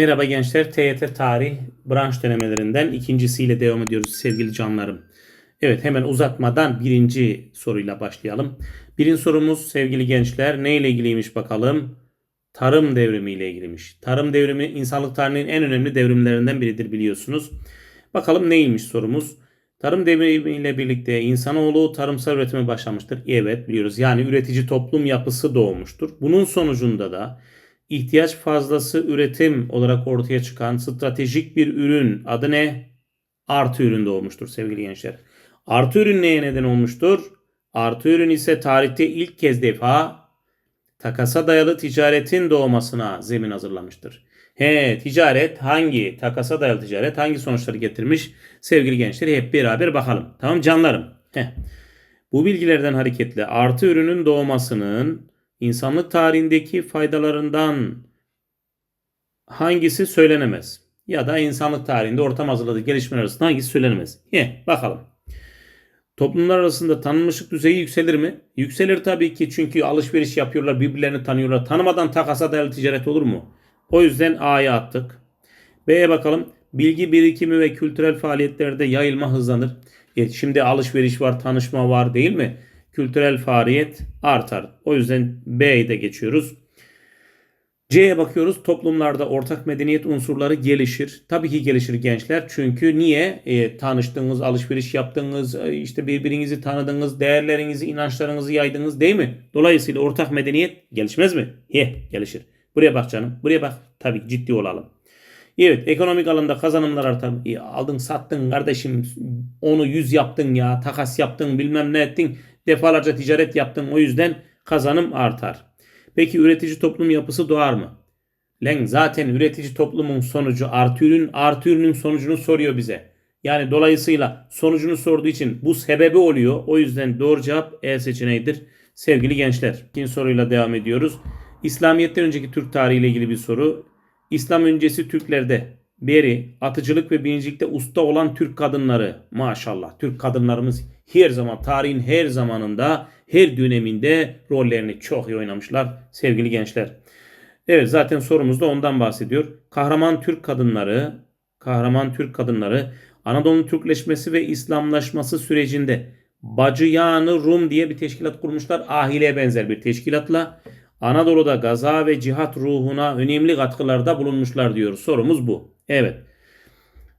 Merhaba gençler, TYT Tarih branş denemelerinden ikincisiyle devam ediyoruz sevgili canlarım. Evet hemen uzatmadan birinci soruyla başlayalım. Birinci sorumuz sevgili gençler neyle ilgiliymiş bakalım? Tarım devrimi ile ilgiliymiş. Tarım devrimi insanlık tarihinin en önemli devrimlerinden biridir biliyorsunuz. Bakalım neymiş sorumuz? Tarım devrimi ile birlikte insanoğlu tarımsal üretime başlamıştır. Evet biliyoruz. Yani üretici toplum yapısı doğmuştur. Bunun sonucunda da ihtiyaç fazlası üretim olarak ortaya çıkan stratejik bir ürün adı ne? Artı ürün doğmuştur sevgili gençler. Artı ürün neye neden olmuştur? Artı ürün ise tarihte ilk kez defa takasa dayalı ticaretin doğmasına zemin hazırlamıştır. He, ticaret hangi, takasa dayalı ticaret hangi sonuçları getirmiş? Sevgili gençler hep beraber bakalım. Tamam canlarım. Heh. Bu bilgilerden hareketle artı ürünün doğmasının insanlık tarihindeki faydalarından hangisi söylenemez? Ya da insanlık tarihinde ortam hazırladığı gelişmeler arasında hangisi söylenemez? Ye, bakalım. Toplumlar arasında tanınmışlık düzeyi yükselir mi? Yükselir tabii ki çünkü alışveriş yapıyorlar, birbirlerini tanıyorlar. Tanımadan takasa dayalı ticaret olur mu? O yüzden A'ya attık. B'ye bakalım. Bilgi birikimi ve kültürel faaliyetlerde yayılma hızlanır. E, şimdi alışveriş var, tanışma var değil mi? Kültürel faaliyet artar. O yüzden B'ye de geçiyoruz. C'ye bakıyoruz. Toplumlarda ortak medeniyet unsurları gelişir. Tabii ki gelişir gençler. Çünkü niye? E, tanıştığınız, alışveriş yaptığınız, e, işte birbirinizi tanıdığınız, değerlerinizi, inançlarınızı yaydınız değil mi? Dolayısıyla ortak medeniyet gelişmez mi? Ye, gelişir. Buraya bak canım. Buraya bak. Tabii ciddi olalım. Evet ekonomik alanda kazanımlar artar. E, aldın sattın kardeşim onu yüz yaptın ya takas yaptın bilmem ne ettin defalarca ticaret yaptın o yüzden kazanım artar. Peki üretici toplum yapısı doğar mı? Len zaten üretici toplumun sonucu artı ürün artı ürünün sonucunu soruyor bize. Yani dolayısıyla sonucunu sorduğu için bu sebebi oluyor. O yüzden doğru cevap E seçeneğidir. Sevgili gençler. İkinci soruyla devam ediyoruz. İslamiyet'ten önceki Türk tarihiyle ilgili bir soru. İslam öncesi Türklerde beri atıcılık ve binicilikte usta olan Türk kadınları maşallah Türk kadınlarımız her zaman tarihin her zamanında her döneminde rollerini çok iyi oynamışlar sevgili gençler. Evet zaten sorumuz da ondan bahsediyor. Kahraman Türk kadınları, kahraman Türk kadınları Anadolu'nun Türkleşmesi ve İslamlaşması sürecinde Bacıyanı Rum diye bir teşkilat kurmuşlar. Ahile benzer bir teşkilatla Anadolu'da gaza ve cihat ruhuna önemli katkılarda bulunmuşlar diyor. Sorumuz bu. Evet.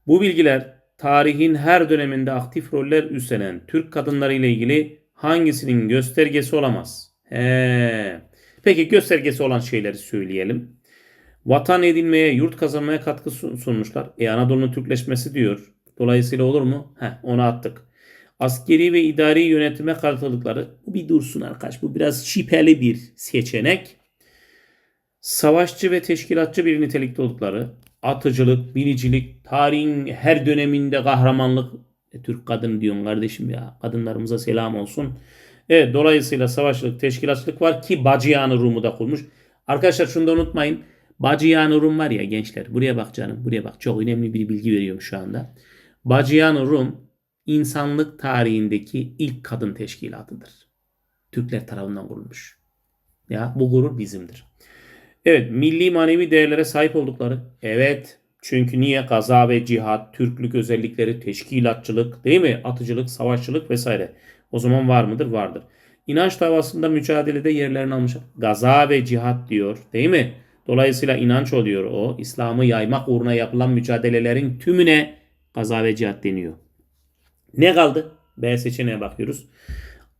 Bu bilgiler tarihin her döneminde aktif roller üstlenen Türk kadınları ile ilgili hangisinin göstergesi olamaz? He. Peki göstergesi olan şeyleri söyleyelim. Vatan edinmeye, yurt kazanmaya katkı sunmuşlar. E Anadolu'nun Türkleşmesi diyor. Dolayısıyla olur mu? He, onu attık. Askeri ve idari yönetime katıldıkları. Bu bir dursun arkadaş. Bu biraz şüpheli bir seçenek. Savaşçı ve teşkilatçı bir nitelikte oldukları. Atıcılık, binicilik, tarihin her döneminde kahramanlık. E, Türk kadın diyorum kardeşim ya. Kadınlarımıza selam olsun. Evet dolayısıyla savaşçılık, teşkilatçılık var ki Bacıyanı Rum'u da kurmuş. Arkadaşlar şunu da unutmayın. Bacıyanı Rum var ya gençler. Buraya bak canım. Buraya bak. Çok önemli bir bilgi veriyorum şu anda. Bacıyanı Rum insanlık tarihindeki ilk kadın teşkilatıdır. Türkler tarafından kurulmuş. Ya bu gurur bizimdir. Evet, milli manevi değerlere sahip oldukları. Evet. Çünkü niye gaza ve cihat, Türklük özellikleri, teşkilatçılık, değil mi? Atıcılık, savaşçılık vesaire. O zaman var mıdır? Vardır. İnanç davasında mücadelede yerlerini almış. Gaza ve cihat diyor, değil mi? Dolayısıyla inanç oluyor o. İslam'ı yaymak uğruna yapılan mücadelelerin tümüne gaza ve cihat deniyor. Ne kaldı? B seçeneğine bakıyoruz.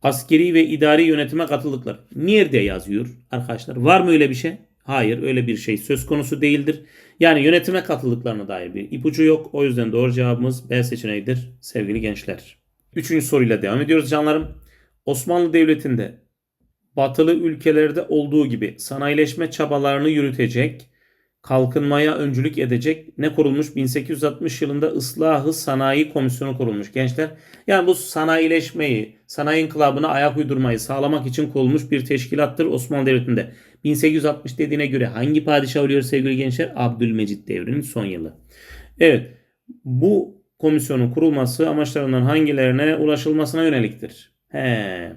Askeri ve idari yönetime katıldıkları. Nerede yazıyor arkadaşlar? Var mı öyle bir şey? Hayır öyle bir şey söz konusu değildir. Yani yönetime katıldıklarına dair bir ipucu yok. O yüzden doğru cevabımız B seçeneğidir sevgili gençler. Üçüncü soruyla devam ediyoruz canlarım. Osmanlı Devleti'nde batılı ülkelerde olduğu gibi sanayileşme çabalarını yürütecek, kalkınmaya öncülük edecek ne kurulmuş? 1860 yılında Islahı Sanayi Komisyonu kurulmuş gençler. Yani bu sanayileşmeyi, sanayi inkılabına ayak uydurmayı sağlamak için kurulmuş bir teşkilattır Osmanlı Devleti'nde. 1860 dediğine göre hangi padişah oluyor sevgili gençler? Abdülmecit devrinin son yılı. Evet bu komisyonun kurulması amaçlarından hangilerine ulaşılmasına yöneliktir? He.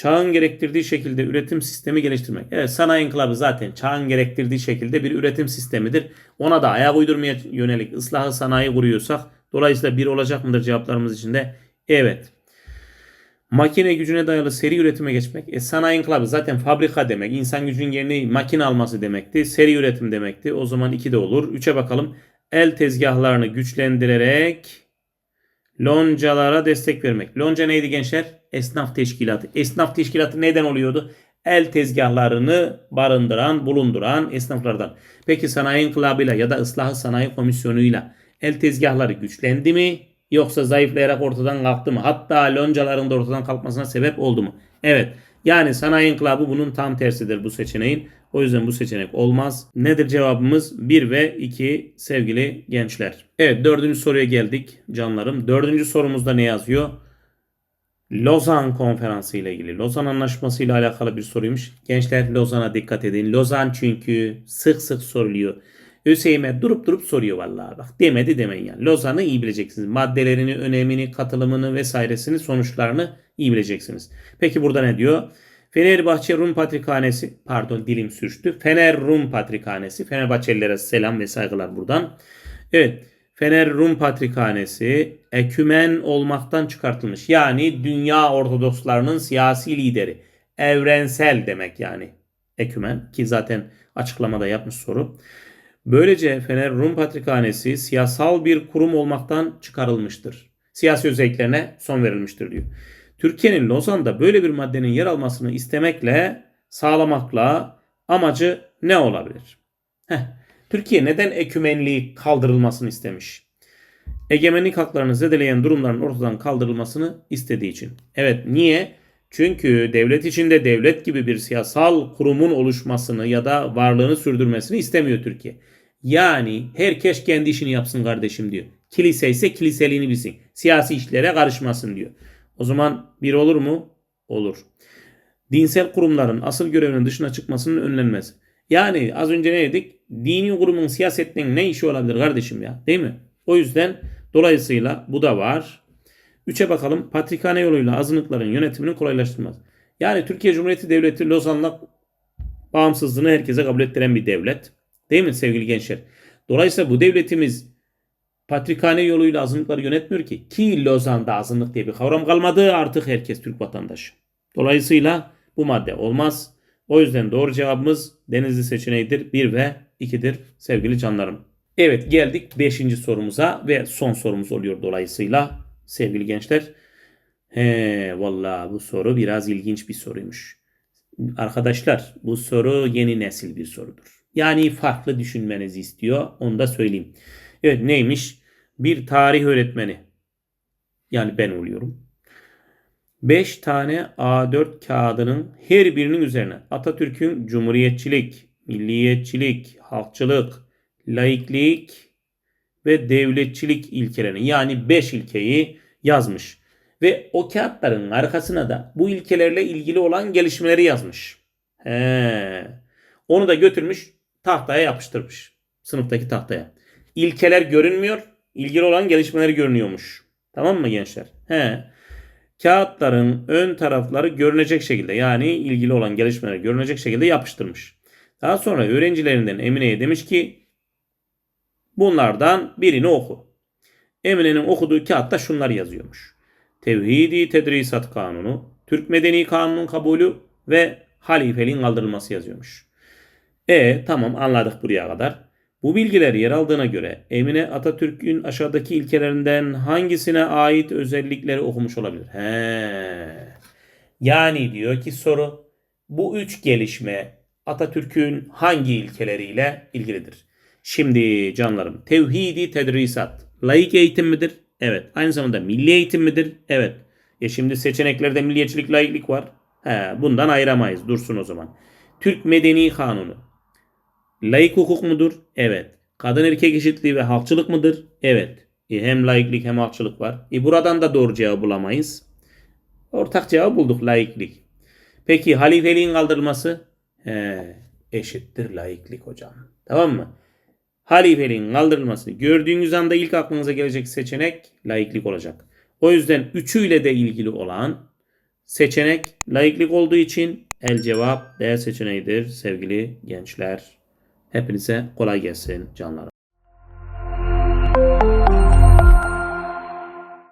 Çağın gerektirdiği şekilde üretim sistemi geliştirmek. Evet sanayi inkılabı zaten çağın gerektirdiği şekilde bir üretim sistemidir. Ona da ayak uydurmaya yönelik ıslahı sanayi kuruyorsak dolayısıyla bir olacak mıdır cevaplarımız içinde? Evet. Makine gücüne dayalı seri üretime geçmek. E, sanayi inkılabı zaten fabrika demek. İnsan gücünün yerini makine alması demekti. Seri üretim demekti. O zaman 2 de olur. 3'e bakalım. El tezgahlarını güçlendirerek loncalara destek vermek. Lonca neydi gençler? Esnaf teşkilatı. Esnaf teşkilatı neden oluyordu? El tezgahlarını barındıran, bulunduran esnaflardan. Peki sanayi inkılabıyla ya da ıslahı sanayi komisyonuyla el tezgahları güçlendi mi? Yoksa zayıflayarak ortadan kalktı mı? Hatta loncaların da ortadan kalkmasına sebep oldu mu? Evet. Yani sanayi inkılabı bunun tam tersidir bu seçeneğin. O yüzden bu seçenek olmaz. Nedir cevabımız? 1 ve 2 sevgili gençler. Evet dördüncü soruya geldik canlarım. Dördüncü sorumuzda ne yazıyor? Lozan Konferansı ile ilgili. Lozan Anlaşması ile alakalı bir soruymuş. Gençler Lozan'a dikkat edin. Lozan çünkü sık sık soruluyor. ÖSYM durup durup soruyor vallahi bak. Demedi demeyin yani. Lozan'ı iyi bileceksiniz. Maddelerini, önemini, katılımını vesairesini, sonuçlarını iyi bileceksiniz. Peki burada ne diyor? Fenerbahçe Rum Patrikhanesi, pardon dilim sürçtü. Fener Rum Patrikhanesi. Fenerbahçelilere selam ve saygılar buradan. Evet. Fener Rum Patrikhanesi ekümen olmaktan çıkartılmış. Yani dünya Ortodokslarının siyasi lideri. Evrensel demek yani. Ekümen ki zaten açıklamada yapmış soru. Böylece Fener Rum Patrikhanesi siyasal bir kurum olmaktan çıkarılmıştır. Siyasi özelliklerine son verilmiştir diyor. Türkiye'nin Lozan'da böyle bir maddenin yer almasını istemekle, sağlamakla amacı ne olabilir? Heh, Türkiye neden ekümenliği kaldırılmasını istemiş? Egemenlik haklarını zedeleyen durumların ortadan kaldırılmasını istediği için. Evet niye? Çünkü devlet içinde devlet gibi bir siyasal kurumun oluşmasını ya da varlığını sürdürmesini istemiyor Türkiye. Yani herkes kendi işini yapsın kardeşim diyor. Kilise ise kiliseliğini bilsin. Siyasi işlere karışmasın diyor. O zaman bir olur mu? Olur. Dinsel kurumların asıl görevinin dışına çıkmasının önlenmesi. Yani az önce ne dedik? Dini kurumun siyasetten ne işi olabilir kardeşim ya? Değil mi? O yüzden dolayısıyla bu da var. Üçe bakalım. Patrikhane yoluyla azınlıkların yönetimini kolaylaştırmaz. Yani Türkiye Cumhuriyeti Devleti Lozan'la bağımsızlığını herkese kabul ettiren bir devlet. Değil mi sevgili gençler? Dolayısıyla bu devletimiz patrikhane yoluyla azınlıkları yönetmiyor ki. Ki Lozan'da azınlık diye bir kavram kalmadı. Artık herkes Türk vatandaşı. Dolayısıyla bu madde olmaz. O yüzden doğru cevabımız Denizli seçeneğidir. 1 ve 2'dir sevgili canlarım. Evet geldik 5. sorumuza ve son sorumuz oluyor dolayısıyla sevgili gençler. He vallahi bu soru biraz ilginç bir soruymuş. Arkadaşlar bu soru yeni nesil bir sorudur. Yani farklı düşünmenizi istiyor. Onu da söyleyeyim. Evet neymiş? Bir tarih öğretmeni. Yani ben oluyorum. 5 tane A4 kağıdının her birinin üzerine Atatürk'ün cumhuriyetçilik, milliyetçilik, halkçılık, laiklik ve devletçilik ilkelerini yani 5 ilkeyi yazmış. Ve o kağıtların arkasına da bu ilkelerle ilgili olan gelişmeleri yazmış. He. Onu da götürmüş tahtaya yapıştırmış. Sınıftaki tahtaya. İlkeler görünmüyor. ilgili olan gelişmeleri görünüyormuş. Tamam mı gençler? He. Kağıtların ön tarafları görünecek şekilde yani ilgili olan gelişmeleri görünecek şekilde yapıştırmış. Daha sonra öğrencilerinden Emine'ye demiş ki bunlardan birini oku. Emine'nin okuduğu kağıtta şunlar yazıyormuş. Tevhidi Tedrisat Kanunu, Türk Medeni Kanunun kabulü ve halifeliğin kaldırılması yazıyormuş. E tamam anladık buraya kadar. Bu bilgiler yer aldığına göre Emine Atatürk'ün aşağıdaki ilkelerinden hangisine ait özellikleri okumuş olabilir? He. Yani diyor ki soru bu üç gelişme Atatürk'ün hangi ilkeleriyle ilgilidir? Şimdi canlarım tevhidi tedrisat laik eğitim midir? Evet. Aynı zamanda milli eğitim midir? Evet. Ya şimdi seçeneklerde milliyetçilik, laiklik var. He, bundan ayıramayız. Dursun o zaman. Türk Medeni Kanunu. Laik hukuk mudur? Evet. Kadın erkek eşitliği ve halkçılık mıdır? Evet. E, hem laiklik hem halkçılık var. E, buradan da doğru cevabı bulamayız. Ortak cevabı bulduk laiklik. Peki halifeliğin kaldırılması? He, eşittir laiklik hocam. Tamam mı? halifeliğin kaldırılmasını gördüğünüz anda ilk aklınıza gelecek seçenek laiklik olacak. O yüzden üçüyle de ilgili olan seçenek laiklik olduğu için el cevap D seçeneğidir sevgili gençler. Hepinize kolay gelsin canlarım.